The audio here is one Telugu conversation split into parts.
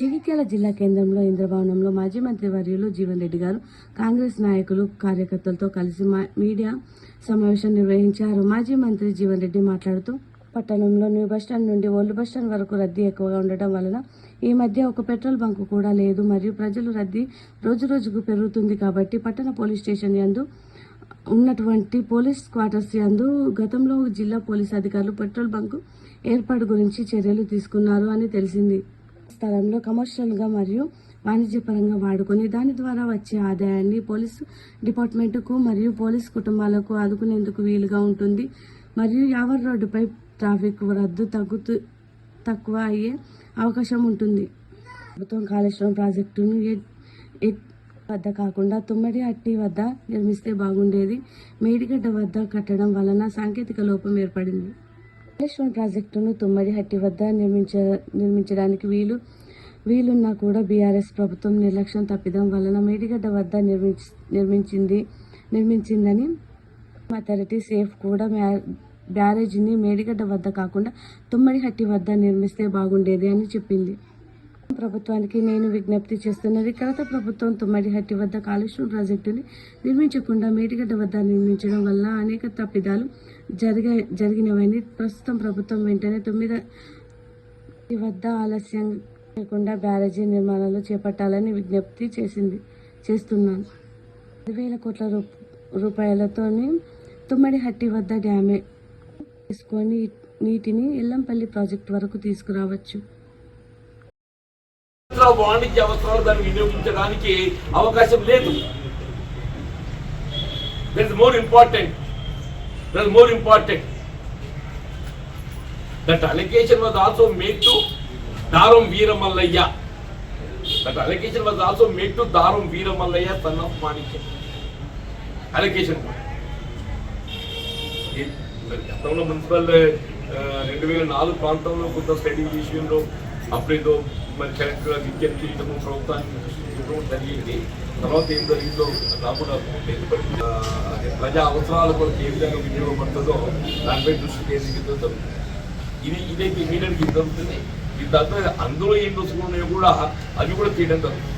జగిత్యాల జిల్లా కేంద్రంలో ఇంద్రభవనంలో మాజీ మంత్రి వర్యులు జీవన్ రెడ్డి గారు కాంగ్రెస్ నాయకులు కార్యకర్తలతో కలిసి మా- మీడియా సమావేశం నిర్వహించారు. మాజీ మంత్రి జీవన్ రెడ్డి మాట్లాడుతూ పట్టణంలో న్యూ బస్టాండ్ నుండి ఓల్డ్ బస్టాండ్ వరకు రద్దీ ఎక్కువగా ఉండటం వలన ఈ మధ్య ఒక పెట్రోల్ బంకు కూడా లేదు. మరియు ప్రజలు రద్దీ రోజు రోజుకు పెరుగుతుంది కాబట్టి పట్టణ పోలీస్ స్టేషన్ యందు ఉన్నటువంటి పోలీస్ క్వార్టర్స్ యందు గతంలో జిల్లా పోలీస్ అధికారులు పెట్రోల్ బంకు ఏర్పాటు గురించి చర్యలు తీసుకున్నారు అని తెలిసింది. స్థలంలో కమర్షియల్గా మరియు వాణిజ్యపరంగా వాడుకొని దాని ద్వారా వచ్చే ఆదాయాన్ని పోలీసు డిపార్ట్మెంట్కు మరియు పోలీస్ కుటుంబాలకు ఆదుకునేందుకు వీలుగా ఉంటుంది. మరియు యావర్ రోడ్డుపై ట్రాఫిక్ రద్దు తగ్గుతూ తక్కువ అయ్యే అవకాశం ఉంటుంది. ప్రభుత్వం కాళేశ్వరం ప్రాజెక్టును ఎట్ వద్ద కాకుండా తుమ్మడి అట్టి వద్ద నిర్మిస్తే బాగుండేది. మేడిగడ్డ వద్ద కట్టడం వలన సాంకేతిక లోపం ఏర్పడింది. కాళేశ్వరం ప్రాజెక్టును తుమ్మడిహట్టి వద్ద నిర్మించ నిర్మించడానికి వీలు వీలున్నా కూడా బీఆర్ఎస్ ప్రభుత్వం నిర్లక్ష్యం తప్పిదం వలన మేడిగడ్డ వద్ద నిర్మించి నిర్మించింది నిర్మించిందని అథారిటీ సేఫ్ కూడా బ్యారేజీని మేడిగడ్డ వద్ద కాకుండా తుమ్మడిహట్టి వద్ద నిర్మిస్తే బాగుండేది అని చెప్పింది. ప్రభుత్వానికి నేను విజ్ఞప్తి చేస్తున్నది గత ప్రభుత్వం తుమ్మడిహట్టి వద్ద కాళేశ్వరం ప్రాజెక్టుని నిర్మించకుండా మేడిగడ్డ వద్ద నిర్మించడం వల్ల అనేక తప్పిదాలు జరిగ జరిగినవని ప్రస్తుతం ప్రభుత్వం వెంటనే తొమ్మిది వద్ద ఆలస్యం లేకుండా బ్యారేజీ నిర్మాణాలు చేపట్టాలని విజ్ఞప్తి చేసింది చేస్తున్నాను. పదివేల కోట్ల రూపాయలతో రూపాయలతోని తుమ్మడిహట్టి వద్ద డ్యామే తీసుకొని నీటిని ఎల్లంపల్లి ప్రాజెక్టు వరకు తీసుకురావచ్చు. వాణిజ్య అవసరాలు దాన్ని వినియోగించడానికి అవకాశం లేదు. That is more important that more important that allegation was also make to Dharam Veeramallaiah that allegation was also make to Dharam Veeramallaiah son of Manikyam allegation గతంలో మున్సిపల్ రెండు వేల నాలుగు ప్రాంతంలో కొంత స్టడీ విషయంలో అప్పుడేదో మరి కరెక్ట్గా విజ్ఞప్తి చేయడము ప్రభుత్వానికి సృష్టించడం జరిగింది. తర్వాత ఏం జరిగిందో రాకుండా కూడా ప్రజా అవసరాల కొరకు ఏ విధంగా వినియోగపడుతుందో దానిపై దృష్టి కేంద్రీకృతం ఇది ఇదైతే ఇమీడియట్గా ఇది జరుగుతుంది ఇది తర్వాత అందులో ఏం దోసుకున్నాయో కూడా అవి కూడా తీయడం జరుగుతుంది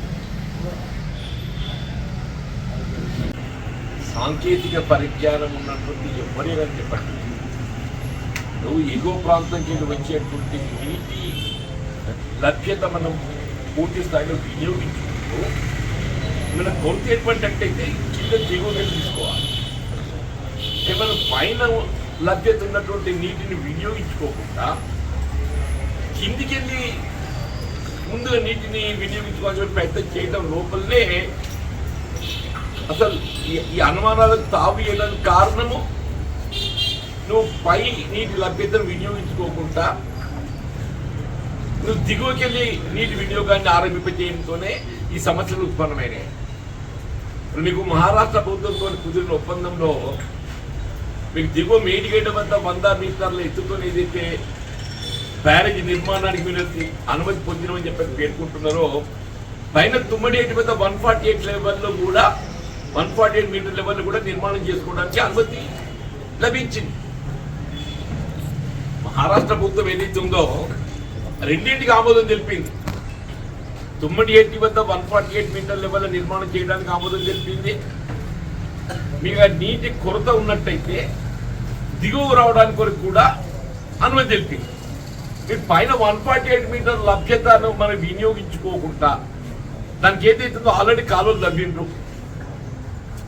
సాంకేతిక పరిజ్ఞానం ఉన్నటువంటి ఎవరైనా చెప్పండి నువ్వు ఎగువ ప్రాంతంకి వచ్చేటువంటి నీటి లభ్యత మనం పూర్తి స్థాయిలో వినియోగించుకుంటూ ఏమైనా కొరత ఏర్పడినట్టయితే కింద దిగువగా తీసుకోవాలి. ఏమైనా పైన లభ్యత ఉన్నటువంటి నీటిని వినియోగించుకోకుండా కిందికి వెళ్ళి ముందుగా నీటిని వినియోగించుకోవాల్సిన ప్రయత్నం చేయడం లోపలనే అసలు ఈ- అనుమానాలకు తావు వేయడానికి కారణము నువ్వు పై నీటి లభ్యతను వినియోగించుకోకుండా నువ్వు దిగువకెళ్ళి నీటి వినియోగాన్ని ఆరంభింపజేయడంతోనే ఈ సమస్యలు ఉత్పన్నమైనాయి మీకు మహారాష్ట్ర ప్రభుత్వంతో కుదిరిన ఒప్పందంలో మీకు దిగువ మేడిగడ్డ వద్ద వంద మీటర్ల ఎత్తుతో ఏదైతే బ్యారేజ్ నిర్మాణానికి మీరు అనుమతి పొందినమని చెప్పి పేర్కొంటున్నారో పైన తుమ్మడేటి వద్ద వన్ ఫార్టీ ఎయిట్ లెవెల్లో కూడా వన్ ఫార్టీ ఎయిట్ మీటర్ లెవెల్లో కూడా నిర్మాణం చేసుకోవడానికి అనుమతి లభించింది. మహారాష్ట్ర ప్రభుత్వం ఏదైతే ఉందో రెండింటికి ఆమోదం తెలిపింది. తుమ్మడి ఎయిటీ వద్ద one forty eight meter level నిర్మాణం చేయడానికి ఆమోదం తెలిపింది. మీకు ఆ నీటి కొరత ఉన్నట్టయితే దిగువ రావడానికి వరకు కూడా అనుమతి తెలిపింది. మీరు పైన వన్ ఫార్టీ ఎయిట్ మీటర్ లభ్యతను మనం వినియోగించుకోకుండా దానికి ఏదైతుందో ఆల్రెడీ కాలువలు లభ్యండ్రు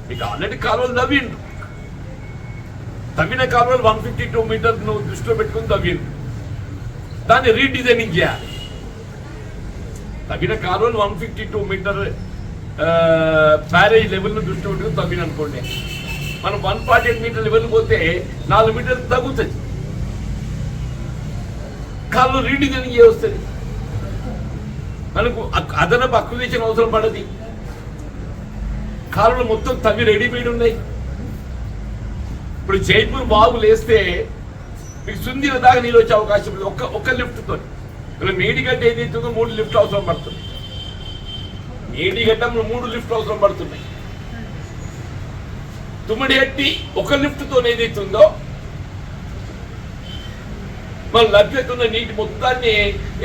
మీకు ఆల్రెడీ కాలువలు లభ్యండ్రు తవ్విన కాలువలు వన్ ఫిఫ్టీ టూ మీటర్ నువ్వు దృష్టిలో పెట్టుకుని తవ్విండ్రు. దాన్ని రీడిజైనింగ్ చేయాలి. తవ్విన కాలువలు one fifty two meter barrage లెవెల్ను దృష్టి పెట్టుకుని తవ్విన అనుకోండి మనం one forty eight meter level పోతే నాలుగు మీటర్లు తగ్గుతుంది. కాళ్ళు అని వస్తుంది? మనకు అక్- అదనపు అక్విజిషన్ అవసరం పడది. కాలువలు మొత్తం తవ్వి రెడీమేడ్ ఉన్నాయి. ఇప్పుడు జైపూర్ బాగులు వేస్తే మీకు సుందీల దాకా నీళ్ళు వచ్చే అవకాశం ఉంది. ఒక్క ఒక్క లిఫ్ట్తో ఇప్పుడు మేడిగడ్డ ఏదైతుందో మూడు లిఫ్ట్ అవసరం పడుతుంది. మేడిగడ్డ మూడు లిఫ్ట్ అవసరం పడుతున్నాయి. తుమ్మిడి గట్టి ఒక లిఫ్ట్తో ఏదైతుందో మన లభ్యత ఉన్న నీటి మొత్తాన్ని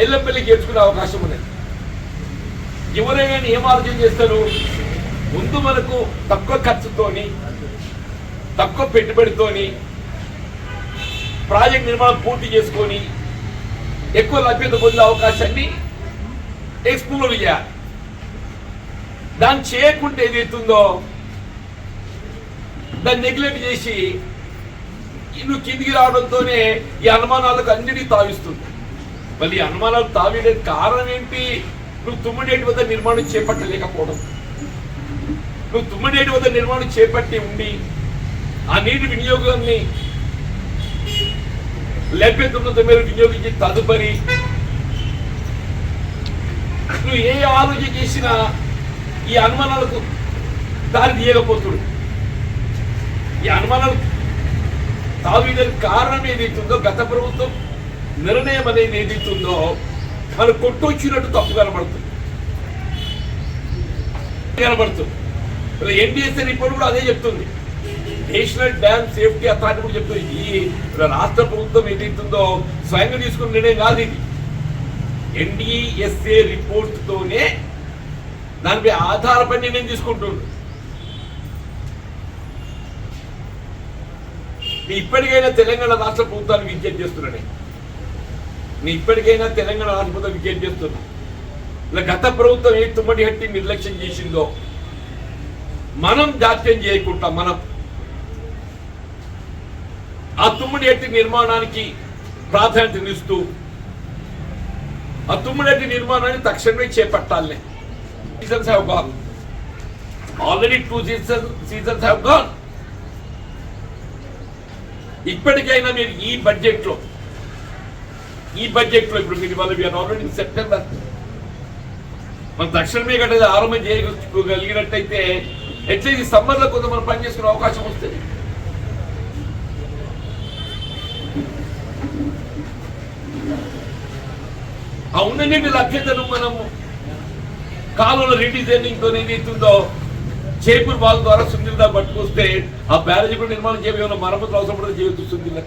ఎల్లంపల్లి చేర్చుకునే అవకాశం ఉన్నది. ఎవరైనా ఏం ఆలోచన చేస్తారు? ముందు మనకు తక్కువ ఖర్చుతోని తక్కువ పెట్టుబడితోని ప్రాజెక్ట్ నిర్మాణం పూర్తి చేసుకొని ఎక్కువ లభ్యత పొందే అవకాశాన్ని ఎక్స్ప్లోర్ చేయాలి. దాన్ని చేయకుంటే ఏదైతుందో దాన్ని నెగ్లెక్ట్ చేసి నువ్వు కిందికి రావడంతోనే ఈ అనుమానాలకు అన్నిటికీ తావిస్తుంది. మళ్ళీ ఈ అనుమానాలు తావిడానికి కారణం ఏంటి? నువ్వు తుమ్మడేటి వద్ద నిర్మాణం చేపట్టలేకపోవడం. నువ్వు తుమ్మడేటి వద్ద నిర్మాణం చేపట్టి ఉండి ఆ నీటి వినియోగాన్ని లభ్యతను మీరు వినియోగించి తదుపరి నువ్వు ఏ ఆలోచన చేసినా ఈ అనుమానాలకు దారి తీయకపోతుడు. ఈ అనుమానాలు తావిదని కారణం ఏదైతుందో గత ప్రభుత్వం నిర్ణయం అనేది ఏదైతుందో మనం కొట్టొచ్చినట్టు తప్పు కనబడుతుంది. కనబడుతుంది. ఎన్డీఎస్ఏ రిపోర్ట్ కూడా అదే చెప్తుంది. నేషనల్ డ్యామ్ సేఫ్టీ అథారిటీ కూడా చెప్తుంది. ఈ రాష్ట్ర ప్రభుత్వం ఏదైతుందో స్వయంగా తీసుకున్న నిర్ణయం కాదు ఇది. ఎన్డీఎస్ఏ రిపోర్ట్ తోనే దానిపై ఆధారపడి నిర్ణయం తీసుకుంటుంది. ఇప్పటికైనా తెలంగాణ రాష్ట్ర ప్రభుత్వాన్ని విజ్ఞప్తి చేస్తున్నానే నీ ఇప్పటికైనా తెలంగాణ రాష్ట్ర ప్రభుత్వం విజ్ఞప్తి చేస్తున్నా. ఇలా గత ప్రభుత్వం ఏ తుమ్మడి హట్టి నిర్లక్ష్యం చేసిందో మనం జాత్యం చేయకుండా మనం ఆ తుమ్మిడి ఎట్టి నిర్మాణానికి ప్రాధాన్యతనిస్తూ ఆ తుమ్మిడి నిర్మాణాన్ని తక్షణమే చేపట్టాలి seasons have gone already two season seasons have gone ఇప్పటికైనా మీరు ఈ బడ్జెట్లో ఈ బడ్జెట్లో ఇప్పుడు మీరు వాళ్ళు వీఆర్ ఆల్రెడీ సెప్టెంబర్ మనం తక్షణమే కట్టేది ఆరంభం చేయగలిగినట్టయితే ఎట్లీస్ట్ ఈ సమ్మర్ కొంత మనం పని చేసుకునే అవకాశం వస్తుంది. ఆ ఉన్న లభ్యతను మనము కాలువల రీడిజైనింగ్తో ఏదైతుందో చేపూర్ వాళ్ళ ద్వారా సుందిల్దా పట్టుకొస్తే ఆ బ్యారేజ్ కూడా నిర్మాణం చేయడం ఏమైనా మరమ్మతులు అవసరపడితే చేయవచ్చు సుందిల్ల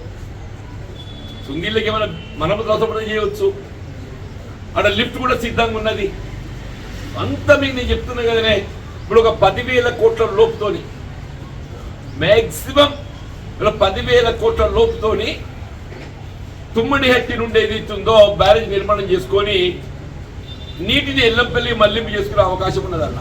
సుందీళ్ళకి ఏమైనా మరమ్మతులు అవసరపడితే చేయవచ్చు అక్కడ లిఫ్ట్ కూడా సిద్ధంగా ఉన్నది. అంత మీకు నేను చెప్తున్నా కదనే ఇప్పుడు ఒక పదివేల కోట్ల లోపుతోని మ్యాక్సిమం ఇలా పదివేల కోట్ల లోపుతోని తుమ్మడి హెట్టి నుండి ఏదైతుందో బ్యారేజ్ నిర్మాణం చేసుకొని నీటిని ఎల్లంపల్లి మళ్ళింపు చేసుకునే అవకాశం ఉన్నదన్న.